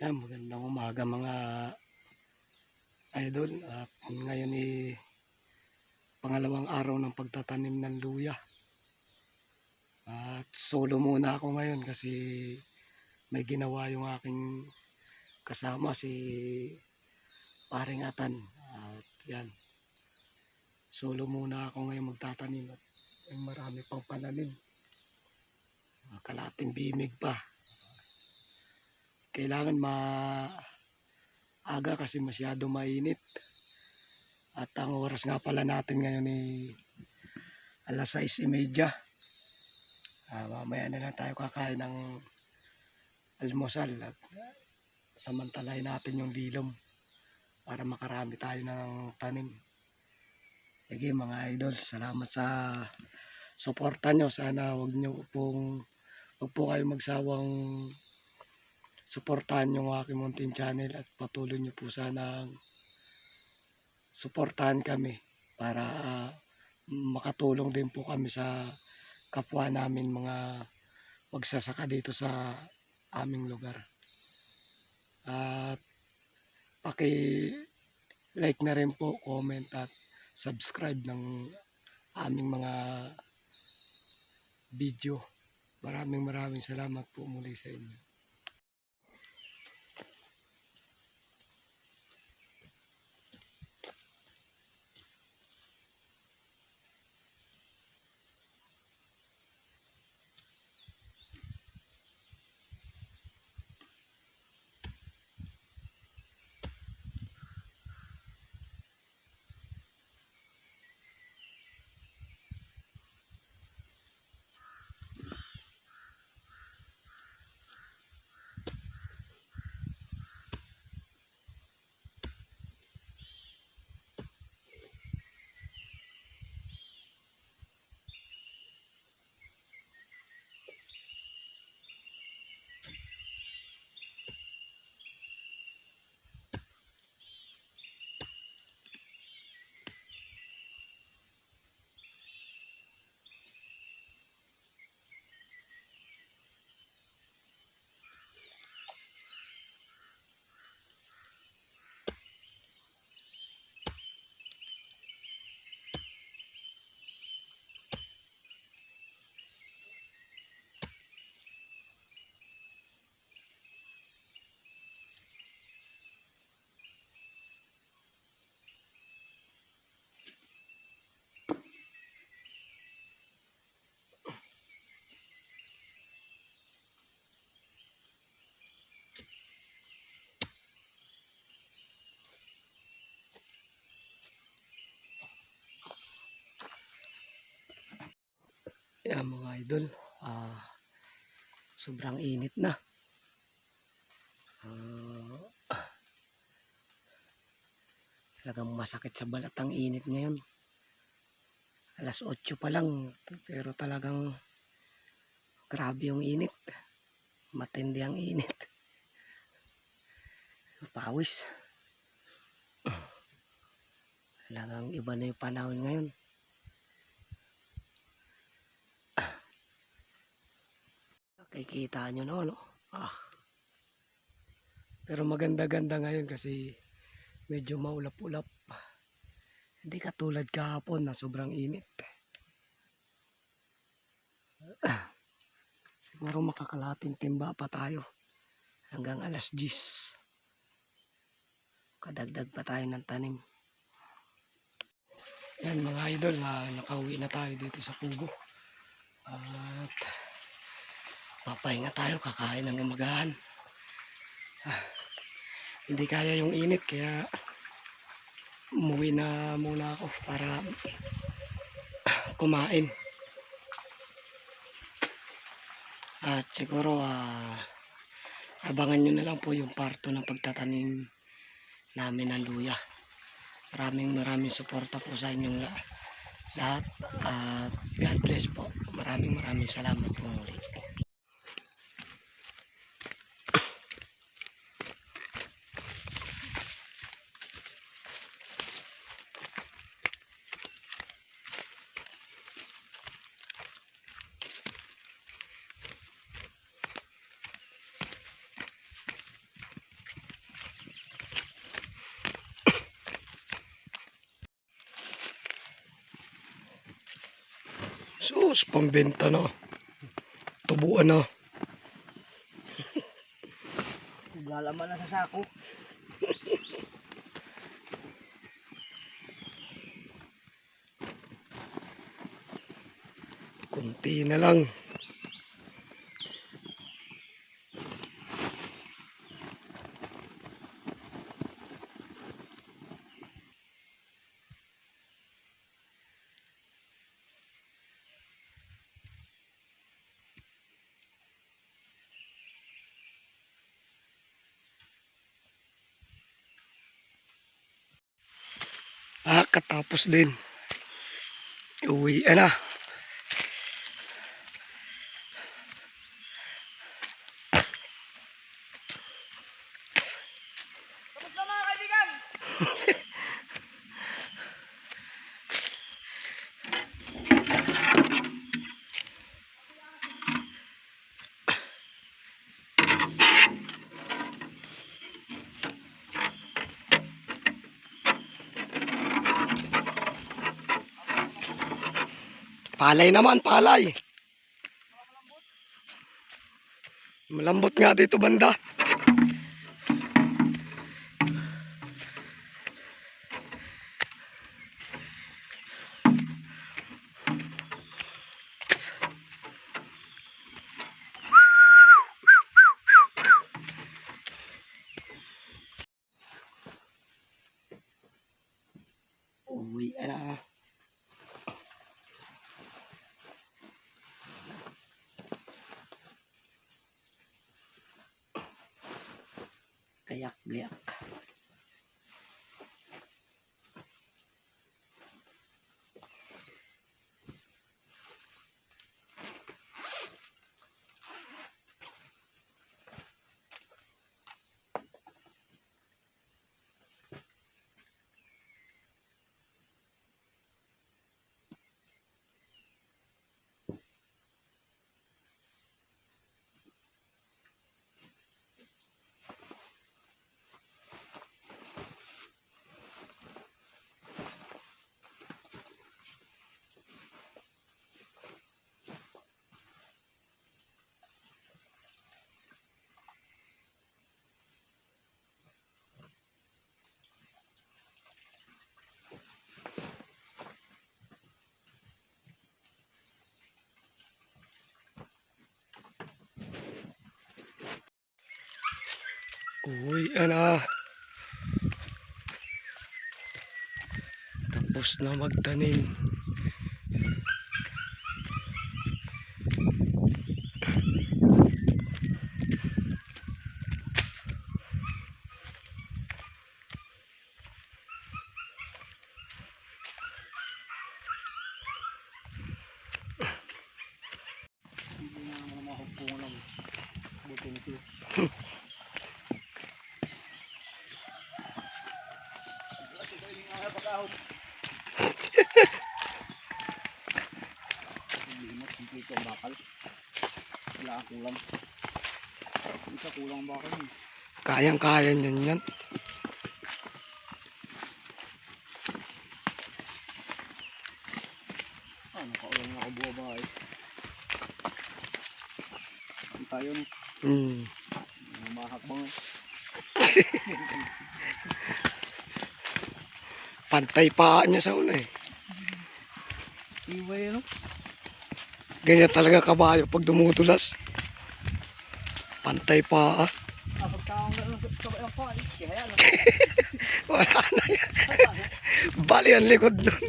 Yan, magandang umaga mga idol. At ngayon ay pangalawang araw ng pagtatanim ng luya. At solo muna ako ngayon kasi may ginawa yung aking kasama si paring Atan. At yan. Solo muna ako ngayon magtatanim at marami pang pananim. Kalating bimig pa kailangan ma aga kasi masyado mainit. At ang oras nga pala natin ngayon ay alas 6.30. Ah, mamaya na lang tayo kakain ng almusal at samantalahin natin yung dilom para makarami tayo ng tanim. Sige mga idol, salamat sa suporta nyo. Sana wag nyo pong wag po kayo magsawang suportahan yung aking Mountain Channel at patuloy nyo po sana suportahan kami para ah, makatulong din po kami sa kapwa namin mga magsasaka dito sa aming lugar. At paki like na rin po, comment at subscribe ng aming mga video. Maraming maraming salamat po muli sa inyo. Yan mga idol, ah, sobrang init na. Ah, talagang masakit sa balat ang init ngayon. Alas 8 pa lang, pero talagang grabe yung init. Matindi ang init. Pawis. Talagang iba na yung panahon ngayon. Kikita nyo no, no? Ah. Pero maganda-ganda ngayon kasi medyo maulap-ulap. Hindi katulad kahapon na sobrang init. Siguro makakalating timba pa tayo hanggang alas 10. Kadagdag pa tayo ng tanim. Yan mga idol na nakauwi na tayo dito sa Pugo. At papahinga tayo, kakain ng umagahan. Ah, hindi kaya yung init kaya umuwi na muna ako para kumain. At siguro ah, abangan nyo na lang po yung parto ng pagtatanim namin ng luya. Maraming maraming suporta po sa inyong la- lahat. At God bless po. Maraming maraming salamat po muli. Sus, pambenta na. Tubuan na. Lalaman na sa sako. Kunti na lang. Ah, katapos din. Uwi na. Tapos na mga kaibigan! Palay naman, palay. Malambot nga dito banda. Uwi na. Kayak bliak. Uwi na. Tapos na magtanim. Hindi na naman makakpungan lang. Buti nito. Kasi kayo yung ayaw pagkahon. Limot, simplito ang bakal. Ang kulang. Isa kulang ang bakal eh. Kayang-kaya niyan yan. Ah, nakaulang na ako buwa ba eh. Ang tayo no. Hmm. Mga mahakbang. Pantay pa niya sa una eh. Iway no. Ganyan talaga kabayo pag dumudulas. Pantay pa ah. Wala na yan. Bali ang likod nun.